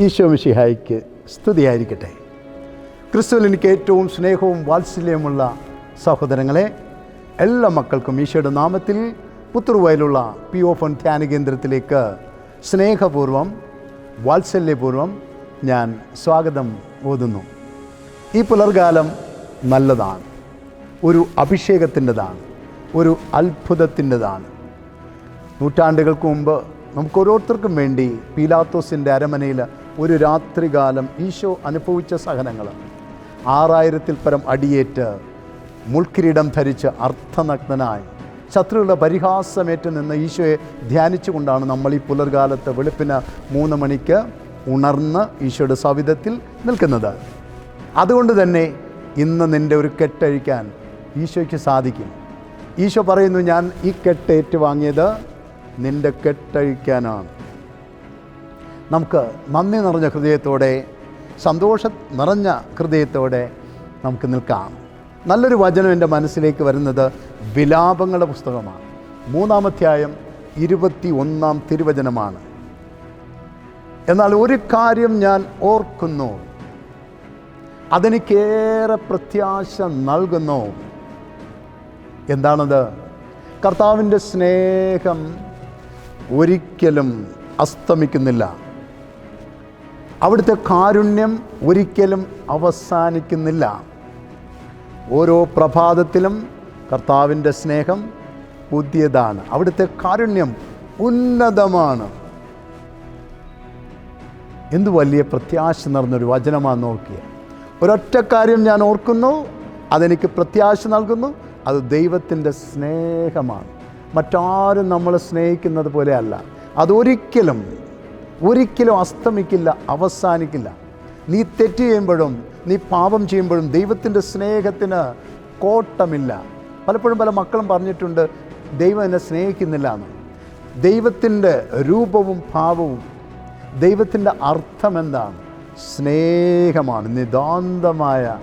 ഈശോ മിശിഹായിക്ക് സ്തുതിയായിരിക്കട്ടെ. ക്രിസ്തുവിൽ എനിക്ക് ഏറ്റവും സ്നേഹവും വാത്സല്യവുമുള്ള സഹോദരങ്ങളെ എല്ലാ മക്കൾക്കും ഈശോയുടെ നാമത്തിൽ പുത്തുറുവയിലുള്ള പി ഒ ഫൺ ധ്യാന കേന്ദ്രത്തിലേക്ക് സ്നേഹപൂർവം വാത്സല്യപൂർവം ഞാൻ സ്വാഗതം ഓതുന്നു. ഈ പുലർകാലം നല്ലതാണ്. ഒരു അഭിഷേകത്തിന്റെതാണ്. ഒരു അത്ഭുതത്തിന്റെതാണ്. നൂറ്റാണ്ടുകൾക്ക് മുമ്പ് നമുക്ക് ഓരോരുത്തർക്കും വേണ്ടി പീലാത്തോസിന്റെ അരമനയിൽ ഒരു രാത്രികാലം ഈശോ അനുഭവിച്ച സഹനങ്ങൾ ആറായിരത്തിൽ പരം അടിയേറ്റ് മുൾക്കിരീടം ധരിച്ച് അർത്ഥനഗ്നനായി. ശത്രുക്കളുടെ പരിഹാസമേറ്റ് നിന്ന് ഈശോയെ ധ്യാനിച്ചുകൊണ്ടാണ് നമ്മൾ ഈ പുലർകാലത്ത് വെളുപ്പിന് മൂന്ന് മണിക്ക് ഉണർന്ന് ഈശോയുടെ സവിധത്തിൽ നിൽക്കുന്നത്. അതുകൊണ്ട് തന്നെ ഇന്ന് നിന്റെ ഒരു കെട്ടഴിക്കാൻ ഈശോയ്ക്ക് സാധിക്കും. ഈശോ പറയുന്നു ഞാൻ ഈ കെട്ട് ഏറ്റുവാങ്ങിയത് നിന്റെ കെട്ടഴിക്കാനാണ്. നമുക്ക് നന്ദി നിറഞ്ഞ ഹൃദയത്തോടെ സന്തോഷം നിറഞ്ഞ ഹൃദയത്തോടെ നമുക്ക് നിൽക്കാം. നല്ലൊരു വചനം എന്റെ മനസ്സിലേക്ക് വരുന്നത് വിലാപങ്ങളുടെ പുസ്തകമാണ്. മൂന്നാമധ്യായം ഇരുപത്തി ഒന്നാം തിരുവചനമാണ്. എന്നാൽ ഒരു കാര്യം ഞാൻ ഓർക്കുന്നു. അതെനിക്കേറെ പ്രത്യാശ നൽകുന്നു. എന്താണത്? കർത്താവിന്റെ സ്നേഹം ഒരിക്കലും അസ്തമിക്കുന്നില്ല. അവിടുത്തെ കാരുണ്യം ഒരിക്കലും അവസാനിക്കുന്നില്ല. ഓരോ പ്രഭാതത്തിലും കർത്താവിന്റെ സ്നേഹം പുതിയതാണ്. അവിടുത്തെ കാരുണ്യം ഉന്നതമാണ്. എന്തു വലിയ പ്രത്യാശ നിറഞ്ഞൊരു വചനമാണ് നോക്കിയ. ഒരൊറ്റ കാര്യം ഞാൻ ഓർക്കുന്നു അതെനിക്ക് പ്രത്യാശ നൽകുന്നു അത് ദൈവത്തിന്റെ സ്നേഹമാണ്. മറ്റാരും നമ്മളെ സ്നേഹിക്കുന്നത് പോലെയല്ല അതൊരിക്കലും ഒരിക്കലും അസ്തമിക്കില്ല അവസാനിക്കില്ല. നീ തെറ്റ് ചെയ്യുമ്പോഴും നീ പാപം ചെയ്യുമ്പോഴും ദൈവത്തിന്റെ സ്നേഹത്തിന് കോട്ടമില്ല. പലപ്പോഴും പല മക്കളും പറഞ്ഞിട്ടുണ്ട് ദൈവം എന്നെ സ്നേഹിക്കുന്നില്ല എന്ന്. ദൈവത്തിന്റെ രൂപവും ഭാവവും ദൈവത്തിന്റെ അർത്ഥം എന്താണ്? സ്നേഹമാണ് നിതാന്തമായ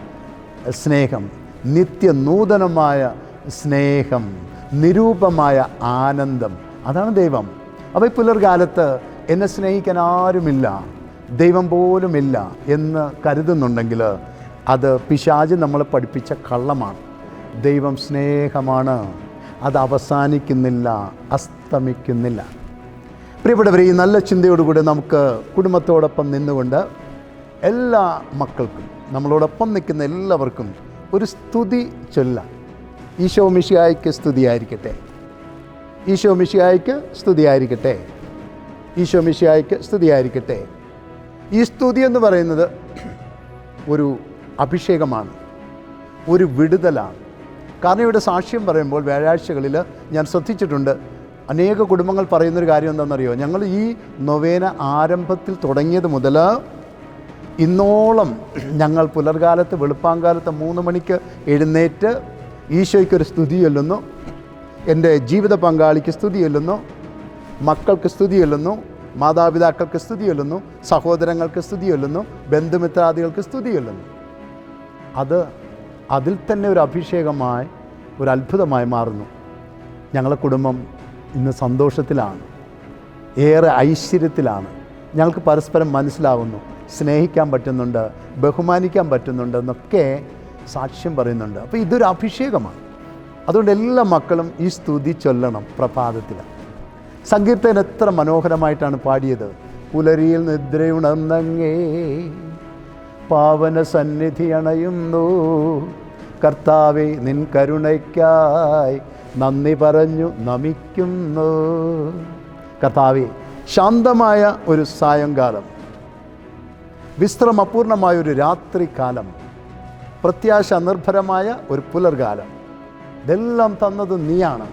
സ്നേഹം നിത്യനൂതനമായ സ്നേഹം നിരൂപമായ ആനന്ദം. അതാണ് ദൈവം. അപ്പോൾ ഈ പുലർകാലത്ത് എന്നെ സ്നേഹിക്കാൻ ആരുമില്ല ദൈവം പോലുമില്ല എന്ന് കരുതുന്നുണ്ടെങ്കിൽ അത് പിശാജ് നമ്മളെ പഠിപ്പിച്ച കള്ളമാണ്. ദൈവം സ്നേഹമാണ്. അത് അവസാനിക്കുന്നില്ല അസ്തമിക്കുന്നില്ല. പ്രിയപ്പെട്ടവരെ ഈ നല്ല ചിന്തയോടുകൂടി നമുക്ക് കുടുംബത്തോടൊപ്പം നിന്നുകൊണ്ട് എല്ലാ മക്കൾക്കും നമ്മളോടൊപ്പം നിൽക്കുന്ന എല്ലാവർക്കും ഒരു സ്തുതി ചൊല്ലാം. ഈശോ മിഷിയായിക്ക് സ്തുതിയായിരിക്കട്ടെ. ഈശോ മിഷിയായിക്ക് സ്തുതിയായിരിക്കട്ടെ. ഈശോ മിഷിയായിക്ക് സ്തുതിയായിരിക്കട്ടെ. ഈ സ്തുതി എന്ന് പറയുന്നത് ഒരു അഭിഷേകമാണ് ഒരു വിടുതലാണ്. കാരണം ഇവിടെ സാക്ഷ്യം പറയുമ്പോൾ വ്യാഴാഴ്ചകളിൽ ഞാൻ ശ്രദ്ധിച്ചിട്ടുണ്ട് അനേക കുടുംബങ്ങൾ പറയുന്നൊരു കാര്യം എന്താണെന്നറിയോ? ഞങ്ങൾ ഈ നൊവേന ആരംഭത്തിൽ തുടങ്ങിയത് മുതൽ ഇന്നോളം ഞങ്ങൾ പുലർകാലത്ത് വെളുപ്പാങ്കാലത്ത് മൂന്ന് മണിക്ക് എഴുന്നേറ്റ് ഈശോയ്ക്കൊരു സ്തുതി ചൊല്ലുന്നു. എന്റെ ജീവിത പങ്കാളിക്ക് സ്തുതി ചൊല്ലുന്നു. മക്കൾക്ക് സ്തുതി ചൊല്ലുന്നു മാതാപിതാക്കൾക്ക് സ്തുതി ചൊല്ലുന്നു സഹോദരങ്ങൾക്ക് സ്തുതി ചൊല്ലുന്നു ബന്ധുമിത്രാദികൾക്ക് സ്തുതി ചൊല്ലുന്നു അത് അതിൽ തന്നെ ഒരു അഭിഷേകമായി ഒരു അത്ഭുതമായി മാറുന്നു. ഞങ്ങളുടെ കുടുംബം ഇന്ന് സന്തോഷത്തിലാണ് ഏറെ ഐശ്വര്യത്തിലാണ്. ഞങ്ങൾക്ക് പരസ്പരം മനസ്സിലാവുന്നു സ്നേഹിക്കാൻ പറ്റുന്നുണ്ട് ബഹുമാനിക്കാൻ പറ്റുന്നുണ്ട് എന്നൊക്കെ സാക്ഷ്യം പറയുന്നുണ്ട്. അപ്പോൾ ഇതൊരു അഭിഷേകമാണ്. അതുകൊണ്ട് എല്ലാ മക്കളും ഈ സ്തുതി ചൊല്ലണം പ്രഭാതത്തിൽ. സങ്കീർത്തൻ എത്ര മനോഹരമായിട്ടാണ് പാടിയത്. പുലരിയിൽ നിദ്രയുണർന്നങ്ങേ പാവന സന്നിധി അണയുന്നു. കർത്താവെ നിൻ കരുണയ്ക്കായി നന്ദി പറഞ്ഞു നമിക്കുന്നു. കർത്താവെ ശാന്തമായ ഒരു സായങ്കാലം. വിശ്രമപൂർണമായ ഒരു രാത്രികാലം. പ്രത്യാശ നിർഭരമായ ഒരു പുലർകാലം. ഇതെല്ലാം തന്നത് നീയാണ്.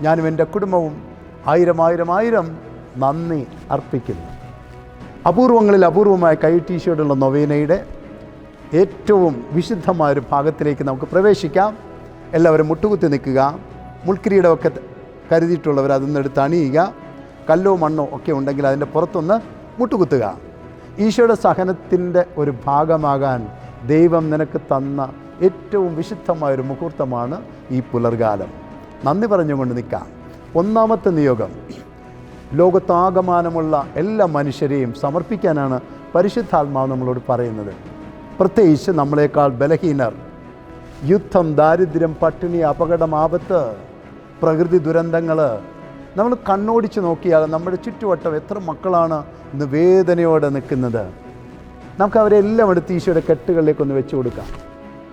ഞാനും എന്റെ കുടുംബവും ആയിരം ആയിരം നന്ദി അർപ്പിക്കുന്നു. അപൂർവങ്ങളിൽ അപൂർവമായ കൈ ടീഷർട്ടുള്ള നൊവേനയുടെ ഏറ്റവും വിശുദ്ധമായ ഒരു ഭാഗത്തിലേക്ക് നമുക്ക് പ്രവേശിക്കാം. എല്ലാവരും മുട്ടുകുത്തി നിൽക്കുക. മുൾക്കിരീടമൊക്കെ കരുതിയിട്ടുള്ളവർ അതിൽ എടുത്ത് അണിയുക. കല്ലോ മണ്ണോ ഒക്കെ ഉണ്ടെങ്കിൽ അതിന്റെ പുറത്തൊന്ന് മുട്ടുകുത്തുക. ഈശോയുടെ സഹനത്തിന്റെ ഒരു ഭാഗമാകാൻ ദൈവം നിനക്ക് തന്ന ഏറ്റവും വിശുദ്ധമായൊരു മുഹൂർത്തമാണ് ഈ പുലർകാലം. നന്ദി പറഞ്ഞുകൊണ്ട് നിൽക്കാം. ഒന്നാമത്തെ നിയോഗം. ലോകത്താകമാനമുള്ള എല്ലാ മനുഷ്യരെയും സമർപ്പിക്കാനാണ് പരിശുദ്ധാത്മാവ് നമ്മളോട് പറയുന്നത്. പ്രത്യേകിച്ച് നമ്മളെക്കാൾ ബലഹീനർ. യുദ്ധം ദാരിദ്ര്യം പട്ടിണി അപകടം ആപത്ത് പ്രകൃതി ദുരന്തങ്ങൾ നമ്മൾ കണ്ണോടിച്ച് നോക്കിയാൽ നമ്മുടെ ചുറ്റുവട്ടം എത്ര മക്കളാണ് ഇന്ന് വേദനയോടെ നിൽക്കുന്നത്. നമുക്ക് അവരെല്ലാം എടുത്ത് ഈശോയുടെ കെട്ടുകളിലേക്കൊന്ന് വെച്ചു കൊടുക്കാം.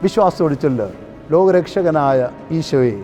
വിശ്വാസം ചൊല്ല് ലോകരക്ഷകനായ ഈശോയെ.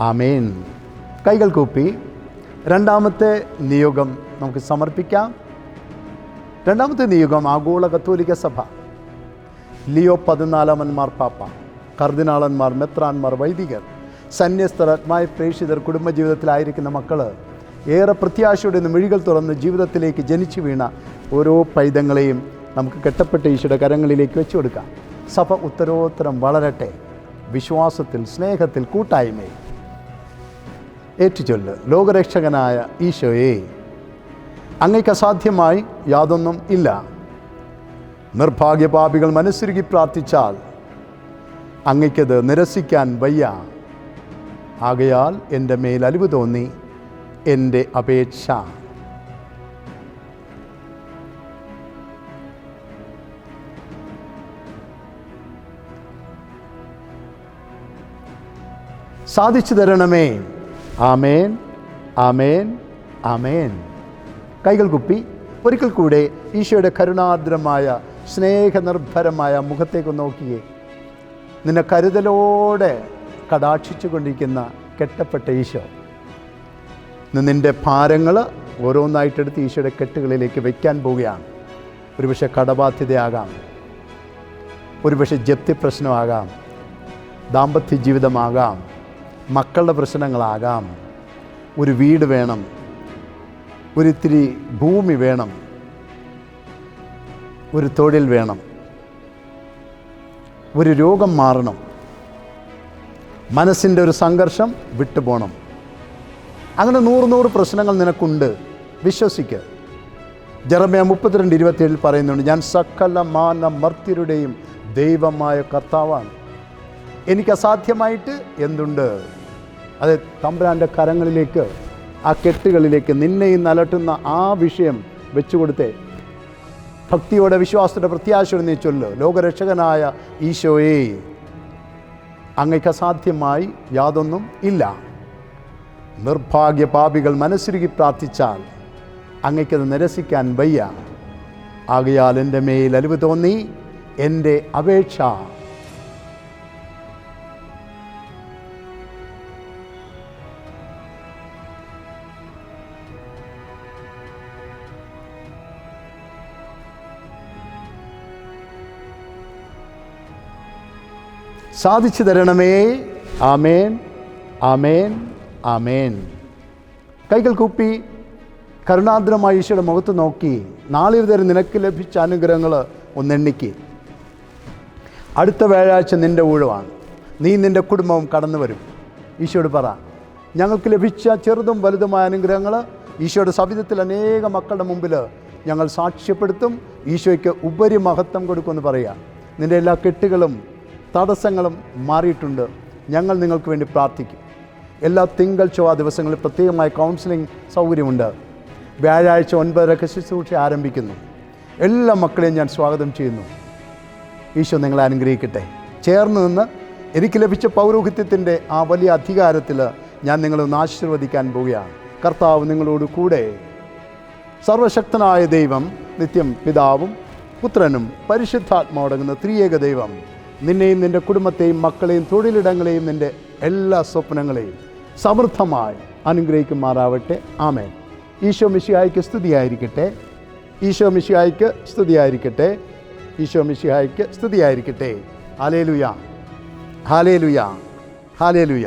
ആമേൻ. കൈകൾ കൂപ്പി. രണ്ടാമത്തെ നിയോഗം നമുക്ക് സമർപ്പിക്കാം. രണ്ടാമത്തെ നിയോഗം ആഗോള കത്തോലിക്ക സഭ. ലിയോ പതിനാലാമന്മാർ പാപ്പ കർദിനാളന്മാർ മെത്രാന്മാർ വൈദികർ സന്യസ്തർ ആത്മായ പ്രേക്ഷിതർ കുടുംബജീവിതത്തിലായിരിക്കുന്ന മക്കൾ ഏറെ പ്രത്യാശയുടെ മിഴികൾ തുറന്ന് ജീവിതത്തിലേക്ക് ജനിച്ചു വീണ ഓരോ പൈതങ്ങളെയും നമുക്ക് കെട്ടപ്പെട്ട ഈശോയുടെ കരങ്ങളിലേക്ക് വെച്ചു കൊടുക്കാം. സഭ ഉത്തരോത്തരം വളരട്ടെ. വിശ്വാസത്തിൽ സ്നേഹത്തിൽ കൂട്ടായ്മയിൽ. ഏറ്റുചൊല്ല്. ലോകരക്ഷകനായ ഈശോയെ അങ്ങയ്ക്ക് അസാധ്യമായി യാതൊന്നും ഇല്ല. നിർഭാഗ്യപാപികൾ മനസ്സുരുകി പ്രാർത്ഥിച്ചാൽ അങ്ങയ്ക്കത് നിരസിക്കാൻ വയ്യ. ആകയാൽ എന്റെ മേൽ അലിവ് തോന്നി എന്റെ അപേക്ഷ. സാധിച്ചു തരണമേ. ആമേൻ ആമേൻ ആമേൻ. കൈകൾ കുപ്പി ഒരിക്കൽ കൂടെ ഈശോയുടെ കരുണാർദ്രമായ സ്നേഹനിർഭരമായ മുഖത്തേക്ക് നോക്കിയേ. നിന്നെ കരുതലോടെ കടാക്ഷിച്ചു കൊണ്ടിരിക്കുന്ന കെട്ടപ്പെട്ട ഈശോ. നിന്റെ ഭാരങ്ങൾ ഓരോന്നായിട്ടെടുത്ത് ഈശോയുടെ കെട്ടുകളിലേക്ക് വയ്ക്കാൻ പോവുകയാണ്. ഒരുപക്ഷെ കടബാധ്യതയാകാം. ഒരുപക്ഷെ ജപ്തി പ്രശ്നമാകാം ദാമ്പത്യ ജീവിതമാകാം. മക്കളുടെ പ്രശ്നങ്ങളാകാം. ഒരു വീട് വേണം. ഒരിത്തിരി ഭൂമി വേണം. ഒരു തൊഴിൽ വേണം. ഒരു രോഗം മാറണം. മനസ്സിന്റെ ഒരു സംഘർഷം വിട്ടുപോകണം അങ്ങനെ നൂറ് നൂറ് പ്രശ്നങ്ങൾ നിനക്കുണ്ട്. വിശ്വസിക്കുക ജറമ്യ മുപ്പത്തിരണ്ട് ഇരുപത്തിയേഴിൽ പറയുന്നുണ്ട് ഞാൻ സകല മാന മർത്യരുടെയും ദൈവമായ കർത്താവാണ്. എനിക്ക് അസാധ്യമായിട്ട് എന്തുണ്ട്? അത് തമ്പുരാന്റെ കരങ്ങളിലേക്ക് ആ കെട്ടുകളിലേക്ക് നിന്നെയും നലട്ടുന്ന ആ വിഷയം വെച്ചുകൊടുത്തേ. ഭക്തിയോടെ വിശ്വാസത്തിന്റെ പ്രത്യാശയോടെ നീ ചൊല്ല്. ലോകരക്ഷകനായ ഈശോയെ അങ്ങയ്ക്ക് അസാധ്യമായി യാതൊന്നും ഇല്ല. നിർഭാഗ്യ പാപികൾ മനസ്സിരുകി പ്രാർത്ഥിച്ചാൽ അങ്ങയ്ക്കത് നിരസിക്കാൻ വയ്യ. ആകയാൽ എന്റെ മേൽ അലിവ് തോന്നി എന്റെ അപേക്ഷ സാധിച്ചു തരണമേ. ആമേൻ. ആമേൻ. ആമേൻ. കൈകൾ കൂപ്പി കരുണാദ്രമായ ഈശോയുടെ മുഖത്ത് നോക്കി. നാളെ വരെ നിനക്ക് ലഭിച്ച അനുഗ്രഹങ്ങൾ ഒന്നെണ്ണിക്ക്. അടുത്ത വ്യാഴാഴ്ച നിന്റെ ഊഴമാണ്. നീ നിന്റെ കുടുംബവും കടന്നു വരും. ഈശോയോട് പറ ഞങ്ങൾക്ക് ലഭിച്ച ചെറുതും വലുതുമായ അനുഗ്രഹങ്ങൾ ഈശോയുടെ സവിധത്തിൽ അനേക മക്കളുടെ മുമ്പിൽ ഞങ്ങൾ സാക്ഷ്യപ്പെടുത്തും. ഈശോയ്ക്ക് ഉപരി മഹത്വം കൊടുക്കുമെന്ന് പറയുക. നിന്റെ എല്ലാ കെട്ടുകളും തടസ്സങ്ങളും മാറിയിട്ടുണ്ട്. ഞങ്ങൾ നിങ്ങൾക്ക് വേണ്ടി പ്രാർത്ഥിക്കും. എല്ലാ തിങ്കൾ ചൊവ്വ ദിവസങ്ങളിൽ പ്രത്യേകമായ കൗൺസിലിംഗ് സൗകര്യമുണ്ട്. വ്യാഴാഴ്ച ഒൻപതരക്ക് ശുശ്രൂഷ ആരംഭിക്കുന്നു. എല്ലാ മക്കളെയും ഞാൻ സ്വാഗതം ചെയ്യുന്നു. ഈശോ നിങ്ങളെ അനുഗ്രഹിക്കട്ടെ. ചേർന്ന് നിന്ന് എനിക്ക് ലഭിച്ച പൗരോഹിത്യത്തിന്റെ ആ വലിയ അധികാരത്തിൽ ഞാൻ നിങ്ങളൊന്ന് ആശീർവദിക്കാൻ പോവുകയാണ്. കർത്താവ് നിങ്ങളോട് കൂടെ. സർവശക്തനായ ദൈവം നിത്യം പിതാവും പുത്രനും പരിശുദ്ധാത്മാവടങ്ങുന്ന ത്രിയേക ദൈവം. നിന്നെയും നിന്റെ കുടുംബത്തെയും മക്കളെയും തൊഴിലിടങ്ങളെയും നിന്റെ എല്ലാ സ്വപ്നങ്ങളെയും സമൃദ്ധമായി അനുഗ്രഹിക്കുമാറാവട്ടെ. ആമേൻ. ഈശോ മിഷിഹായ്ക്ക് സ്തുതിയായിരിക്കട്ടെ. ഈശോ മിഷിഹായ്ക്ക് സ്തുതിയായിരിക്കട്ടെ. ഈശോ മിഷിഹായ്ക്ക് സ്തുതിയായിരിക്കട്ടെ. Hallelujah hallelujah hallelujah